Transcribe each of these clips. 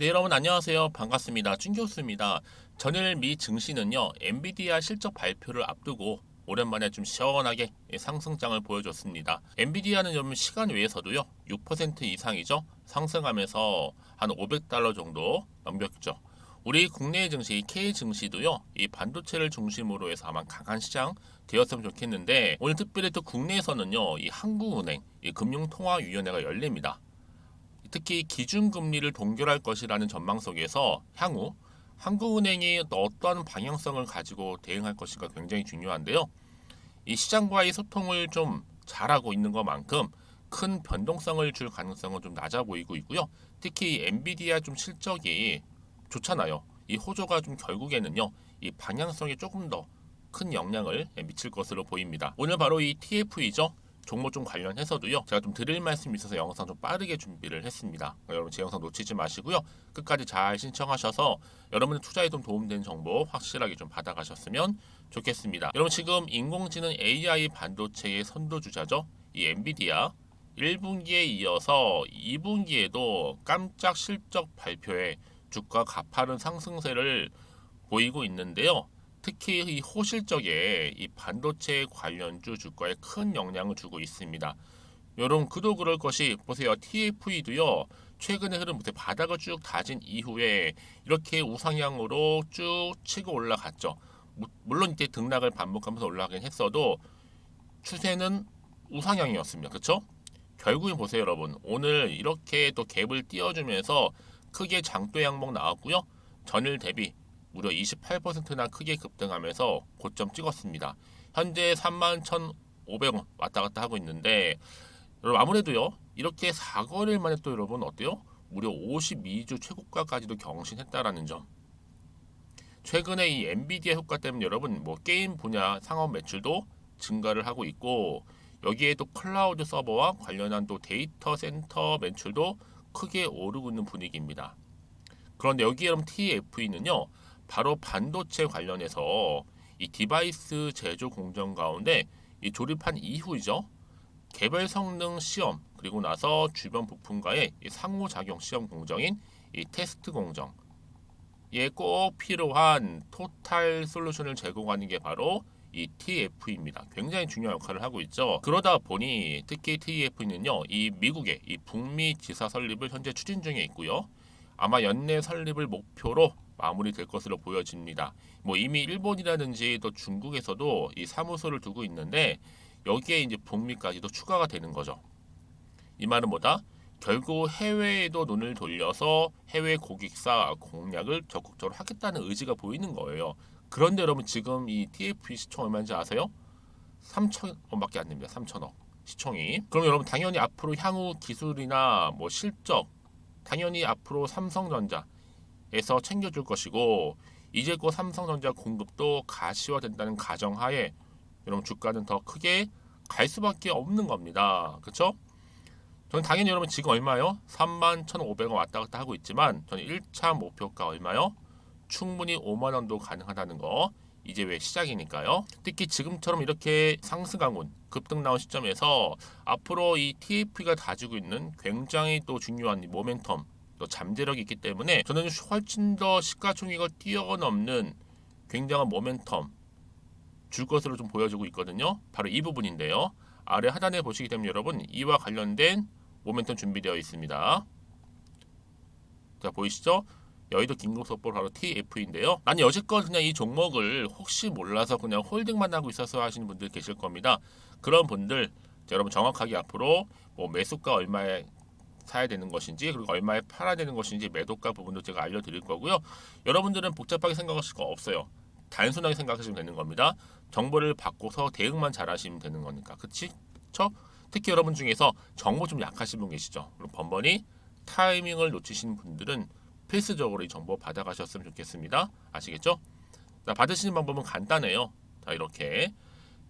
네, 여러분 안녕하세요. 반갑습니다. 준 교수입니다. 전일 미 증시는요, 엔비디아 실적 발표를 앞두고 오랜만에 좀 시원하게 상승장을 보여줬습니다. 엔비디아는 좀 시간 외에서도요, 6% 이상이죠. 상승하면서 한 500달러 정도 넘겼죠. 우리 국내 증시 K 증시도요, 이 반도체를 중심으로 해서 아마 강한 시장 되었으면 좋겠는데 오늘 특별히 또 국내에서는요, 이 한국은행, 이 금융통화위원회가 열립니다. 특히 기준금리를 동결할 것이라는 전망 속에서 향후 한국은행이 어떠한 방향성을 가지고 대응할 것인가 굉장히 중요한데요. 이 시장과의 소통을 좀 잘하고 있는 것만큼 큰 변동성을 줄 가능성은 좀 낮아 보이고 있고요. 특히 엔비디아 좀 실적이 좋잖아요. 이 호조가 좀 결국에는요. 이 방향성에 조금 더 큰 영향을 미칠 것으로 보입니다. 오늘 바로 이 TF이죠. 종목 좀 관련해서도요. 제가 좀 드릴 말씀이 있어서 영상 좀 빠르게 준비를 했습니다. 여러분 제 영상 놓치지 마시고요. 끝까지 잘 신청하셔서 여러분의 투자에 좀 도움되는 정보 확실하게 좀 받아가셨으면 좋겠습니다. 여러분 지금 인공지능 AI 반도체의 선도주자죠. 이 엔비디아 1분기에 이어서 2분기에도 깜짝 실적 발표에 주가 가파른 상승세를 보이고 있는데요. 특히 이 호실적에 이 반도체 관련주 주가에 큰 영향을 주고 있습니다. 여러분 그도 그럴 것이 보세요 TFE도요 최근의 흐름 보세요 바닥을 쭉 다진 이후에 이렇게 우상향으로 쭉 치고 올라갔죠. 무- 물론 이때 등락을 반복하면서 올라가긴 했어도 추세는 우상향이었습니다. 그렇죠? 결국에 보세요 여러분 오늘 이렇게 또 갭을 띄워주면서 크게 장도 양목 나왔고요 전일 대비 무려 28%나 크게 급등하면서 고점 찍었습니다. 현재 31,500원 왔다 갔다 하고 있는데 여러분 아무래도요 이렇게 4거래일 만에 또 여러분 어때요? 무려 52주 최고가까지도 경신했다라는 점. 최근에 이 엔비디아 효과 때문에 여러분 뭐 게임 분야 상업 매출도 증가를 하고 있고 여기에 또 클라우드 서버와 관련한 또 데이터 센터 매출도 크게 오르고 있는 분위기입니다. 그런데 여기 여러분 TFE는요 바로 반도체 관련해서 이 디바이스 제조 공정 가운데 이 조립한 이후이죠. 개별 성능 시험 그리고 나서 주변 부품과의 이 상호작용 시험 공정인 이 테스트 공정에 꼭 필요한 토탈 솔루션을 제공하는 게 바로 이 TF입니다. 굉장히 중요한 역할을 하고 있죠. 그러다 보니 특히 TF는요, 이 미국의 이 북미 지사 설립을 현재 추진 중에 있고요. 아마 연내 설립을 목표로 마무리될 것으로 보여집니다. 뭐 이미 일본이라든지 또 중국에서도 이 사무소를 두고 있는데 여기에 이제 북미까지도 추가가 되는 거죠. 이 말은 뭐다? 결국 해외에도 눈을 돌려서 해외 고객사 공략을 적극적으로 하겠다는 의지가 보이는 거예요. 그런데 여러분 지금 이 TFP 시총 얼마인지 아세요? 3천 원밖에 안 됩니다. 3천억 시총이. 그럼 여러분 당연히 앞으로 향후 기술이나 뭐 실적 당연히 앞으로 삼성전자 에서 챙겨줄 것이고 이제 곧 삼성전자 공급도 가시화된다는 가정하에 여러분 주가는 더 크게 갈 수밖에 없는 겁니다. 그렇죠? 저는 당연히 여러분 지금 얼마요? 31,500원 왔다 갔다 하고 있지만 저는 1차 목표가 얼마요? 충분히 5만 원도 가능하다는 거 이제 왜 시작이니까요. 특히 지금처럼 이렇게 상승 강운 급등 나온 시점에서 앞으로 이 TF가 가지고 있는 굉장히 또 중요한 이 모멘텀 또 잠재력이 있기 때문에 저는 훨씬 더 시가총액을 뛰어넘는 굉장한 모멘텀 줄 것으로 좀 보여지고 있거든요. 바로 이 부분인데요. 아래 하단에 보시게 되면 여러분 이와 관련된 모멘텀 준비되어 있습니다. 자 보이시죠? 여의도 긴급속보 바로 TF인데요. 난 여지껏 그냥 이 종목을 혹시 몰라서 그냥 홀딩만 하고 있어서 하시는 분들 계실 겁니다. 그런 분들 자, 여러분 정확하게 앞으로 뭐 매수가 얼마에 사야 되는 것인지 그리고 얼마에 팔아야 되는 것인지 매도가 부분도 제가 알려드릴 거고요. 여러분들은 복잡하게 생각하실 거 없어요. 단순하게 생각하시면 되는 겁니다. 정보를 받고서 대응만 잘하시면 되는 거니까. 쵸? 특히 여러분 중에서 정보 좀 약하신 분 계시죠? 그럼 번번이 타이밍을 놓치신 분들은 필수적으로 이 정보 받아가셨으면 좋겠습니다. 아시겠죠? 자, 받으시는 방법은 간단해요. 자, 이렇게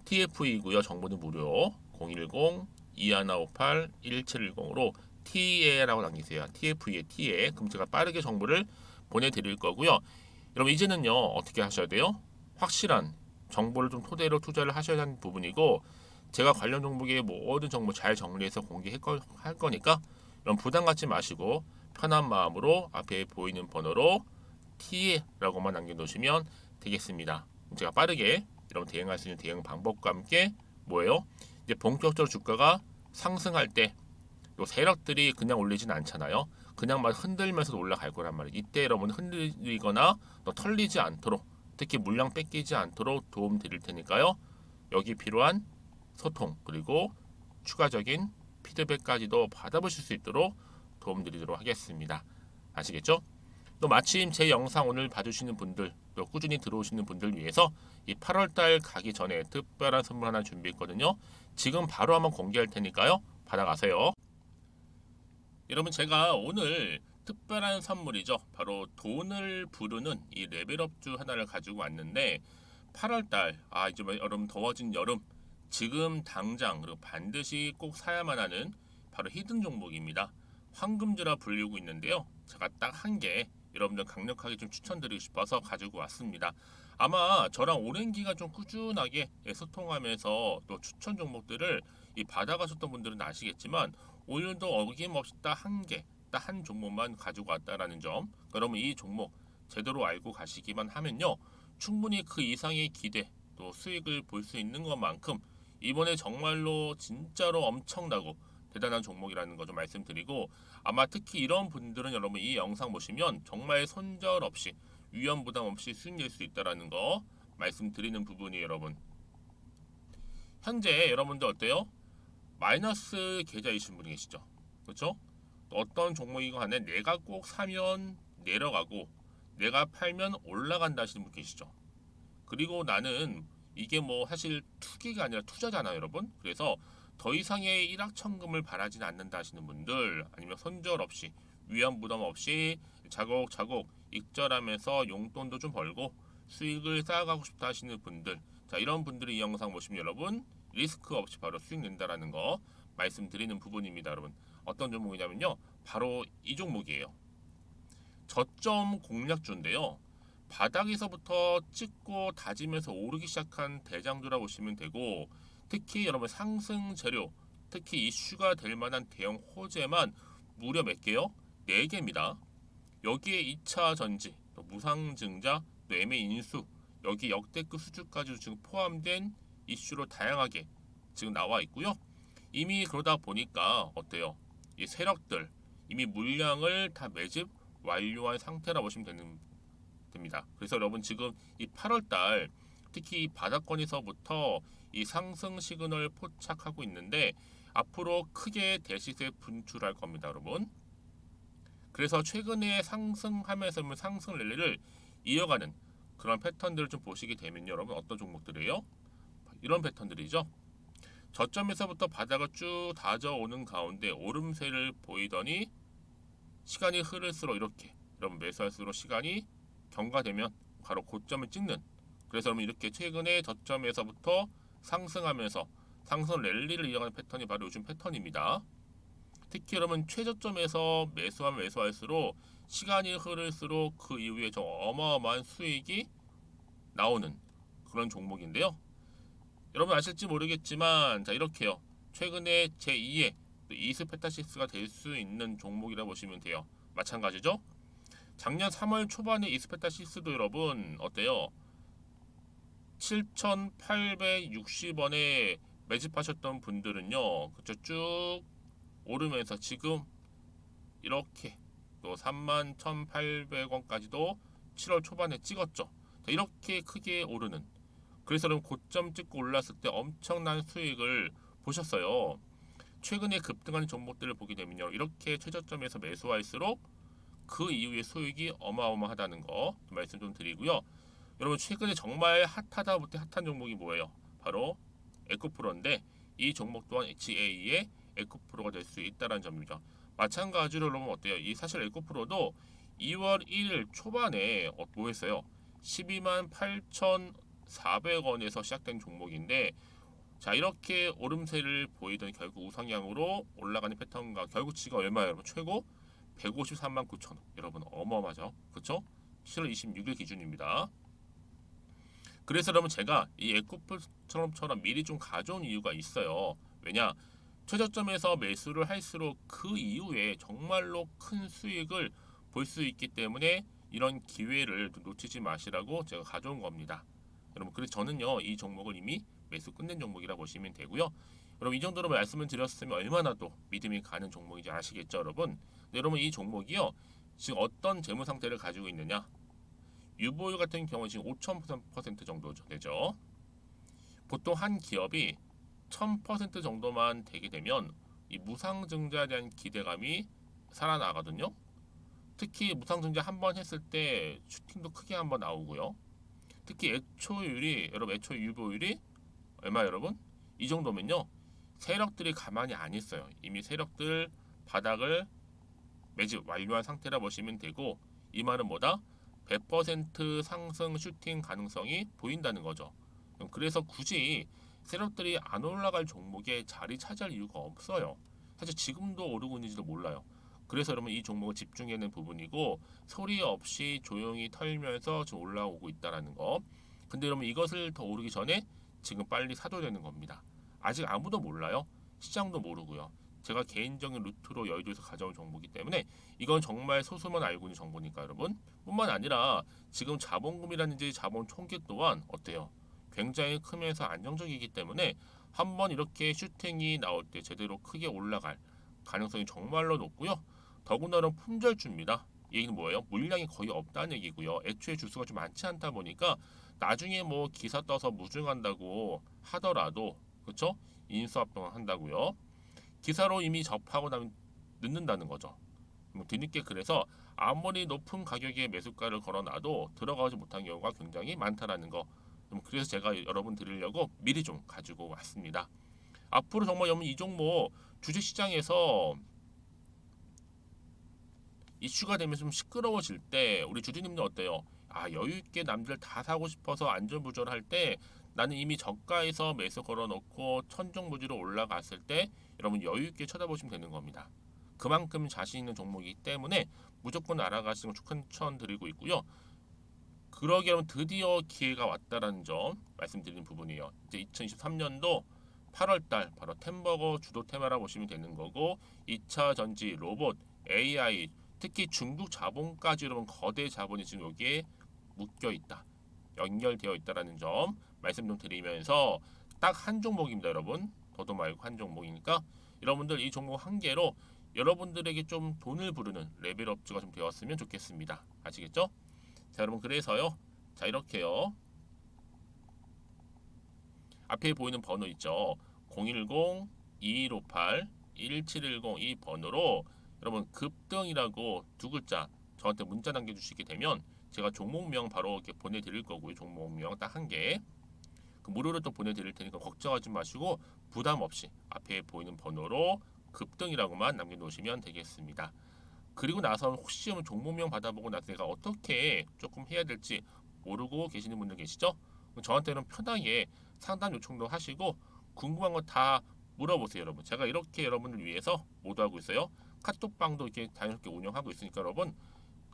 TF이고요. 정보는 무료. 010-2158-1710으로 TA라고 남기세요. TF의 TA. 그럼 제가 빠르게 정보를 보내드릴 거고요. 여러분 이제는요 어떻게 하셔야 돼요? 확실한 정보를 좀 토대로 투자를 하셔야 하는 부분이고 제가 관련 종목의 모든 정보 잘 정리해서 공개할 거니까 여러분 부담 갖지 마시고 편한 마음으로 앞에 보이는 번호로 T라고만 남겨놓으시면 되겠습니다. 제가 빠르게 여러분 대응할 수 있는 대응 방법과 함께 뭐예요? 이제 본격적으로 주가가 상승할 때 요 세력들이 그냥 올리진 않잖아요. 그냥 막 흔들면서 올라갈 거란 말이에요. 이때 여러분 흔들리거나 또 털리지 않도록 특히 물량 뺏기지 않도록 도움 드릴 테니까요. 여기 필요한 소통 그리고 추가적인 피드백까지도 받아보실 수 있도록 도움드리도록 하겠습니다. 아시겠죠? 또 마침 제 영상 오늘 봐주시는 분들 또 꾸준히 들어오시는 분들 위해서 이 8월달 가기 전에 특별한 선물 하나 준비했거든요. 지금 바로 한번 공개할 테니까요. 받아가세요. 여러분 제가 오늘 특별한 선물이죠. 바로 돈을 부르는 이 레벨업주 하나를 가지고 왔는데 8월달 아 이제 뭐 여름 더워진 여름 지금 당장 그리고 반드시 꼭 사야만 하는 바로 히든 종목입니다. 황금주라 불리고 있는데요. 제가 딱 한 개 여러분들 강력하게 좀 추천드리고 싶어서 가지고 왔습니다. 아마 저랑 오랜 기간 좀 꾸준하게 소통하면서 또 추천 종목들을 이 받아가셨던 분들은 아시겠지만 오늘도 어김없이 딱 한 개, 딱 한 종목만 가지고 왔다라는 점. 그러면 이 종목 제대로 알고 가시기만 하면요. 충분히 그 이상의 기대 또 수익을 볼 수 있는 것만큼 이번에 정말로 진짜로 엄청나고 대단한 종목이라는 거 좀 말씀드리고 아마 특히 이런 분들은 여러분 이 영상 보시면 정말 손절 없이 위험 부담 없이 수익 낼 수 있다라는 거 말씀드리는 부분이 여러분 현재 여러분들 어때요? 마이너스 계좌이신 분이 계시죠. 그렇죠? 어떤 종목이건 간에 내가 꼭 사면 내려가고 내가 팔면 올라간다 하시는 분 계시죠. 그리고 나는 이게 뭐 사실 투기가 아니라 투자잖아요 여러분. 그래서 더 이상의 일확천금을 바라진 않는다 하시는 분들 아니면 손절 없이 위험 부담 없이 자곡자곡 익절하면서 용돈도 좀 벌고 수익을 쌓아가고 싶다 하시는 분들. 자 이런 분들이 이 영상 보시면 여러분 리스크 없이 바로 수익 낸다라는 거 말씀드리는 부분입니다 여러분 어떤 종목이냐면요 바로 이 종목이에요 저점 공략주인데요 바닥에서부터 찍고 다지면서 오르기 시작한 대장주라 보시면 되고 특히 여러분 상승 재료 특히 이슈가 될 만한 대형 호재만 무려 몇 개요? 4개입니다. 여기에 2차 전지, 또 무상증자, 또 매매 인수, 여기 역대급 수주까지 지금 포함된 이슈로 다양하게 지금 나와 있고요. 이미 그러다 보니까 어때요? 이 세력들 이미 물량을 다 매집 완료한 상태라 보시면 되는 됩니다. 그래서 여러분 지금 이 8월 달 특히 이 바닥권에서부터 이 상승 시그널 포착하고 있는데 앞으로 크게 대시세 분출할 겁니다, 여러분. 그래서 최근에 상승하면서 상승 랠리를 이어가는 그런 패턴들을 좀 보시게 되면 여러분 어떤 종목들이에요? 이런 패턴들이죠. 저점에서부터 바닥을 쭉 다져오는 가운데 오름세를 보이더니 시간이 흐를수록 이렇게 여러분 매수할수록 시간이 경과되면 바로 고점을 찍는 그래서 여러분 이렇게 최근에 저점에서부터 상승하면서 상승 랠리를 이어가는 패턴이 바로 요즘 패턴입니다. 특히 여러분 최저점에서 매수하면 매수할수록 시간이 흐를수록 그 이후에 좀 어마어마한 수익이 나오는 그런 종목인데요. 여러분 아실지 모르겠지만 자 이렇게요. 최근에 제2의 이스페타시스가 될 수 있는 종목이라 보시면 돼요. 마찬가지죠. 작년 3월 초반에 이스페타시스도 여러분 어때요? 7,860원에 매집하셨던 분들은요, 그쵸 쭉 오르면서 지금 이렇게 또 31,800원까지도 7월 초반에 찍었죠. 자, 이렇게 크게 오르는. 그래서 그럼 고점 찍고 올랐을 때 엄청난 수익을 보셨어요. 최근에 급등하는 종목들을 보게 되면요, 이렇게 최저점에서 매수할수록 그 이후에 수익이 어마어마하다는 거 말씀 좀 드리고요. 여러분 최근에 정말 핫하다 못해 핫한 종목이 뭐예요? 바로 에코프로인데 이 종목 또한 HA의 에코프로가 될 수 있다는 점이죠. 마찬가지로 여러분 어때요? 이 사실 에코프로도 2월 1일 초반에 어, 뭐 했어요? 12만 8,400원에서 시작된 종목인데 자 이렇게 오름세를 보이던 결국 우상향으로 올라가는 패턴과 결국 지금 얼마예요 여러분? 최고 153만 9천 원. 여러분 어마어마하죠? 그쵸? 7월 26일 기준입니다. 그래서 여러분 제가 이 에코프처럼처럼 미리 좀 가져온 이유가 있어요. 왜냐? 최저점에서 매수를 할수록 그 이후에 정말로 큰 수익을 볼 수 있기 때문에 이런 기회를 놓치지 마시라고 제가 가져온 겁니다. 여러분 그래서 저는요 이 종목을 이미 매수 끝낸 종목이라 보시면 되고요. 여러분 이 정도로 말씀을 드렸으면 얼마나 또 믿음이 가는 종목인지 아시겠죠, 여러분? 네, 여러분 이 종목이요 지금 어떤 재무 상태를 가지고 있느냐? 유보율 같은 경우는 지금 5,000% 정도 되죠. 보통 한 기업이 1000% 정도만 되게 되면 이 무상증자에 대한 기대감이 살아나거든요. 특히 무상증자 한 번 했을 때 슈팅도 크게 한 번 나오고요. 특히 애초율이 여러분 애초 유보율이 얼마 여러분? 이 정도면요. 세력들이 가만히 안 있어요. 이미 세력들 바닥을 매집 완료한 상태라 보시면 되고 이 말은 뭐다? 100% 상승 슈팅 가능성이 보인다는 거죠. 그래서 굳이 세력들이 안 올라갈 종목에 자리 차지할 이유가 없어요. 사실 지금도 오르고 있는지도 몰라요. 그래서 여러분 이 종목을 집중해야 하는 부분이고 소리 없이 조용히 털면서 지금 올라오고 있다라는 거. 근데 여러분 이것을 더 오르기 전에 지금 빨리 사도 되는 겁니다. 아직 아무도 몰라요. 시장도 모르고요. 제가 개인적인 루트로 여의도에서 가져온 정보이기 때문에 이건 정말 소수만 알고 있는 정보니까 여러분. 뿐만 아니라 지금 자본금이라든지 자본 총계 또한 어때요? 굉장히 크면서 안정적이기 때문에 한번 이렇게 슈팅이 나올 때 제대로 크게 올라갈 가능성이 정말로 높고요. 더군다나 품절주입니다. 이 얘기는 뭐예요? 물량이 거의 없다는 얘기고요. 애초에 주수가 좀 많지 않다 보니까 나중에 뭐 기사 떠서 무증한다고 하더라도 그렇죠? 인수합병을 한다고요. 기사로 이미 접하고 나면 늦는다는 거죠. 뭐 뒤늦게 그래서 아무리 높은 가격에 매수가를 걸어놔도 들어가지 못한 경우가 굉장히 많다라는 거. 음, 그래서 제가 여러분 드리려고 미리 좀 가지고 왔습니다. 앞으로 정말 여러분 이 종목 주식시장에서 이슈가 되면서 좀 시끄러워질 때 우리 주주님들 어때요? 아 여유 있게 남들 다 사고 싶어서 안전부절할 때 나는 이미 저가에서 매수 걸어놓고 천정부지로 올라갔을 때 여러분 여유 있게 쳐다보시면 되는 겁니다. 그만큼 자신 있는 종목이기 때문에 무조건 알아가시는 걸 추천드리고 있고요. 그러기 여러분 드디어 기회가 왔다라는 점 말씀드리는 부분이에요. 이제 2023년도 8월달 바로 템버거 주도 테마라 보시면 되는 거고 2차 전지, 로봇, AI 특히 중국 자본까지 여러분 거대 자본이 지금 여기에 묶여 있다. 연결되어 있다라는 점 말씀 좀 드리면서 딱 한 종목입니다, 여러분. 더도 말고 한 종목이니까 여러분들 이 종목 한 개로 여러분들에게 좀 돈을 부르는 레벨업주가 좀 되었으면 좋겠습니다. 아시겠죠? 자, 여러분 그래서요. 자, 이렇게요. 앞에 보이는 번호 있죠. 010 2158 1710 이 번호로 여러분 급등이라고 두 글자 저한테 문자 남겨주시게 되면 제가 종목명 바로 이렇게 보내드릴 거고요. 종목명 딱 한 개. 그 무료로 또 보내드릴 테니까 걱정하지 마시고 부담 없이 앞에 보이는 번호로 급등이라고만 남겨놓으시면 되겠습니다. 그리고 나서 혹시 뭐 종목명 받아보고 나서 내가 어떻게 조금 해야 될지 모르고 계시는 분들 계시죠? 저한테는 편하게 상담 요청도 하시고 궁금한 거 다 물어보세요, 여러분. 제가 이렇게 여러분을 위해서 모두 하고 있어요. 카톡방도 이렇게 자연스럽게 운영하고 있으니까 여러분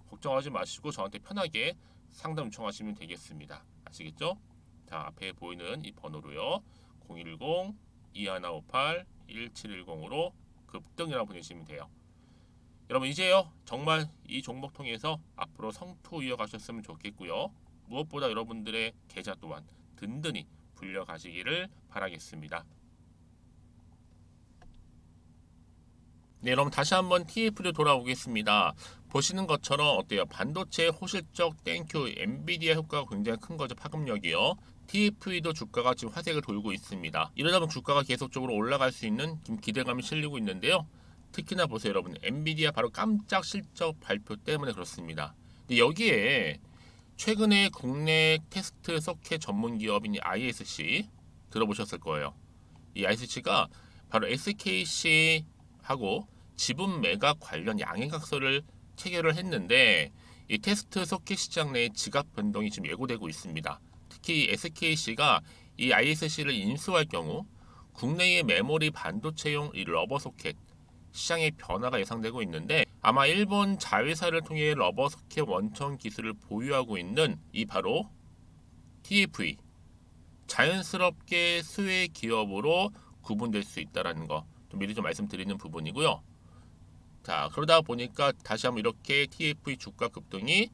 걱정하지 마시고 저한테 편하게 상담 요청하시면 되겠습니다. 아시겠죠? 자, 앞에 보이는 이 번호로요. 010 2158 1710으로 급등이라고 보내시면 돼요. 여러분 이제요 정말 이 종목 통해서 앞으로 성투 이어가셨으면 좋겠고요. 무엇보다 여러분들의 계좌 또한 든든히 불려가시기를 바라겠습니다. 네, 여러분 다시 한번 TF로 돌아오겠습니다. 보시는 것처럼 어때요? 반도체 호실적 땡큐 엔비디아 효과가 굉장히 큰 거죠. 파급력이요. TFE도 주가가 지금 화색을 돌고 있습니다. 이러다 보면 주가가 계속적으로 올라갈 수 있는 지금 기대감이 실리고 있는데요. 특히나 보세요, 여러분. 엔비디아 바로 깜짝 실적 발표 때문에 그렇습니다. 근데 여기에 최근에 국내 테스트 서켓 전문 기업인 ISC 들어보셨을 거예요. 이 ISC가 바로 SKC하고 지분 매각 관련 양해각서를 체결을 했는데 이 테스트 서킷 시장 내 지갑 변동이 지금 예고되고 있습니다. 특히 SKC가 이 ISC를 인수할 경우 국내의 메모리 반도체용 이 러버 소켓 시장의 변화가 예상되고 있는데 아마 일본 자회사를 통해 러버 소켓 원천 기술을 보유하고 있는 이 바로 TFE 자연스럽게 수혜 기업으로 구분될 수 있다라는 거 좀 미리 좀 말씀드리는 부분이고요. 자 그러다 보니까 다시 한번 이렇게 TF의 주가 급등이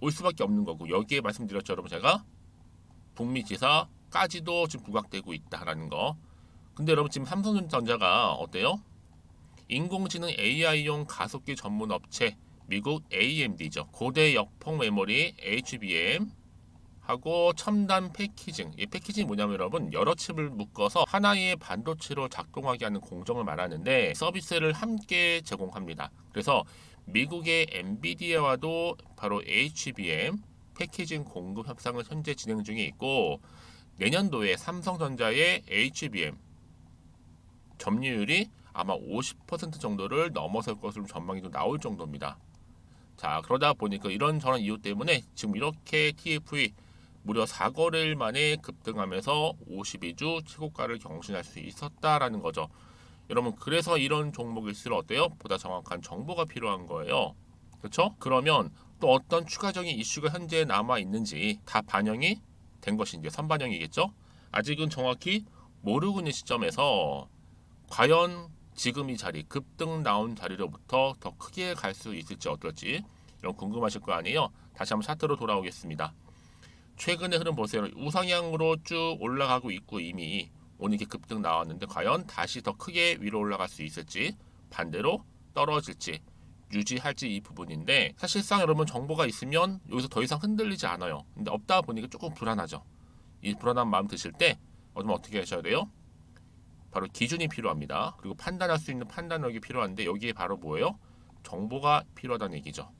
올 수밖에 없는 거고 여기에 말씀드렸죠 여러분 제가 북미 지사까지도 지금 부각되고 있다라는 거. 근데 여러분 지금 삼성전자가 어때요? 인공지능 AI용 가속기 전문 업체 미국 AMD죠. 고대 역폭 메모리 HBM 하고 첨단 패키징. 이 패키징이 뭐냐면 여러분 여러 칩을 묶어서 하나의 반도체로 작동하게 하는 공정을 말하는데 서비스를 함께 제공합니다. 그래서 미국의 엔비디아와도 바로 HBM 패키징 공급 협상을 현재 진행 중에 있고 내년도에 삼성전자의 HBM 점유율이 아마 50% 정도를 넘어설 것으로 전망이 좀 나올 정도입니다. 자 그러다 보니까 이런 저런 이유 때문에 지금 이렇게 TFE 무려 4거래일 만에 급등하면서 52주 최고가를 경신할 수 있었다라는 거죠. 여러분 그래서 이런 종목일수록 어때요? 보다 정확한 정보가 필요한 거예요. 그렇죠? 그러면 또 어떤 추가적인 이슈가 현재 남아 있는지 다 반영이 된 이제 선반영이겠죠? 아직은 정확히 모르고 있는 시점에서 과연 지금 이 자리 급등 나온 자리로부터 더 크게 갈 수 있을지 어떨지 이런 궁금하실 거 아니에요? 다시 한번 차트로 돌아오겠습니다. 최근의 흐름 보세요. 우상향으로 쭉 올라가고 있고 이미 오늘 이렇게 급등 나왔는데 과연 다시 더 크게 위로 올라갈 수 있을지 반대로 떨어질지 유지할지 이 부분인데 사실상 여러분 정보가 있으면 여기서 더 이상 흔들리지 않아요. 근데 없다 보니까 조금 불안하죠. 이 불안한 마음 드실 때 어떻게 하셔야 돼요? 바로 기준이 필요합니다. 그리고 판단할 수 있는 판단력이 필요한데 여기에 바로 뭐예요? 정보가 필요하다는 얘기죠.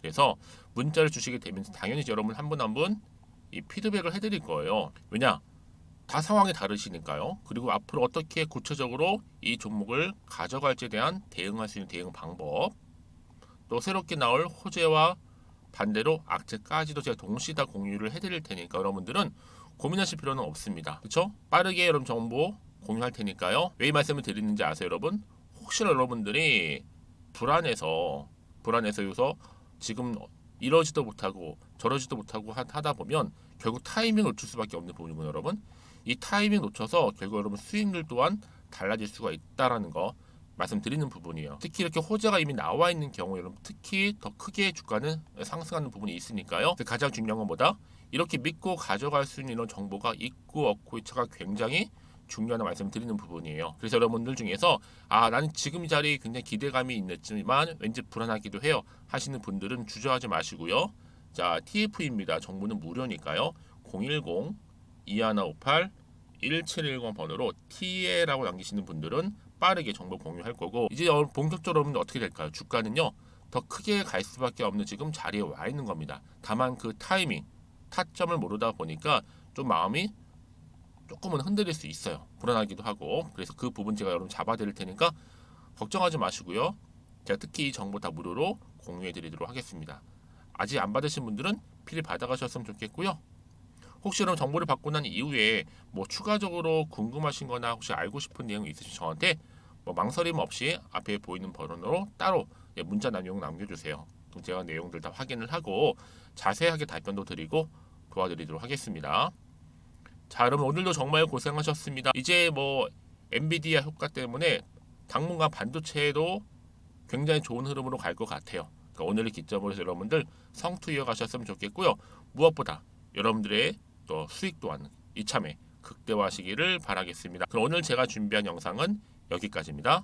그래서 문자를 주시게 되면 당연히 여러분 한 분 한분 이 피드백을 해드릴 거예요. 왜냐? 다 상황이 다르시니까요. 그리고 앞으로 어떻게 구체적으로 이 종목을 가져갈지에 대한 대응할 수 있는 대응 방법, 또 새롭게 나올 호재와 반대로 악재까지도 제가 동시에 다 공유를 해드릴 테니까 여러분들은 고민하실 필요는 없습니다. 그렇죠? 빠르게 여러분 정보 공유할 테니까요. 왜 이 말씀을 드리는지 아세요, 여러분? 혹시나 여러분들이 불안해서 불안해서 여기서 지금 이러지도 못하고 저러지도 못하고 하- 하다 보면 결국 타이밍을 놓칠 수밖에 없는 부분이군요, 여러분. 이 타이밍 놓쳐서 결국 여러분 수익률 또한 달라질 수가 있다라는 거 말씀드리는 부분이에요. 특히 이렇게 호재가 이미 나와 있는 경우 여러분 특히 더 크게 주가는 상승하는 부분이 있으니까요. 가장 중요한 건 뭐다? 이렇게 믿고 가져갈 수 있는 이런 정보가 있고 없고의 차가 굉장히 중요한 말씀드리는 부분이에요. 그래서 여러분들 중에서 아 나는 지금 이 자리에 굉장히 기대감이 있지만 왠지 불안하기도 해요 하시는 분들은 주저하지 마시고요. 자 TF입니다. 정보는 무료니까요. 010 2158 1710 번호로 TA라고 남기시는 분들은 빠르게 정보 공유할 거고 이제 여- 본격적으로 보면 어떻게 될까요? 주가는요 더 크게 갈 수밖에 없는 지금 자리에 와 있는 겁니다. 다만 그 타이밍 타점을 모르다 보니까 좀 마음이 조금은 흔들릴 수 있어요. 불안하기도 하고 그래서 그 부분 제가 여러분 잡아드릴 테니까 걱정하지 마시고요. 제가 특히 이 정보 다 무료로 공유해 드리도록 하겠습니다. 아직 안 받으신 분들은 필히 받아가셨으면 좋겠고요. 혹시 여러분 정보를 받고 난 이후에 뭐 추가적으로 궁금하신 거나 혹시 알고 싶은 내용이 있으시면 저한테 뭐 망설임 없이 앞에 보이는 번호로 따로 예, 문자 내용 남겨주세요. 그럼 제가 내용들 다 확인을 하고 자세하게 답변도 드리고 도와드리도록 하겠습니다. 자, 여러분 오늘도 정말 고생하셨습니다. 이제 뭐 엔비디아 효과 때문에 당분간 반도체에도 굉장히 좋은 흐름으로 갈 것 같아요. 그러니까 오늘을 기점으로 해서 여러분들 성투 이어가셨으면 좋겠고요. 무엇보다 여러분들의 또 수익 또한 이참에 극대화하시기를 바라겠습니다. 그럼 오늘 제가 준비한 영상은 여기까지입니다.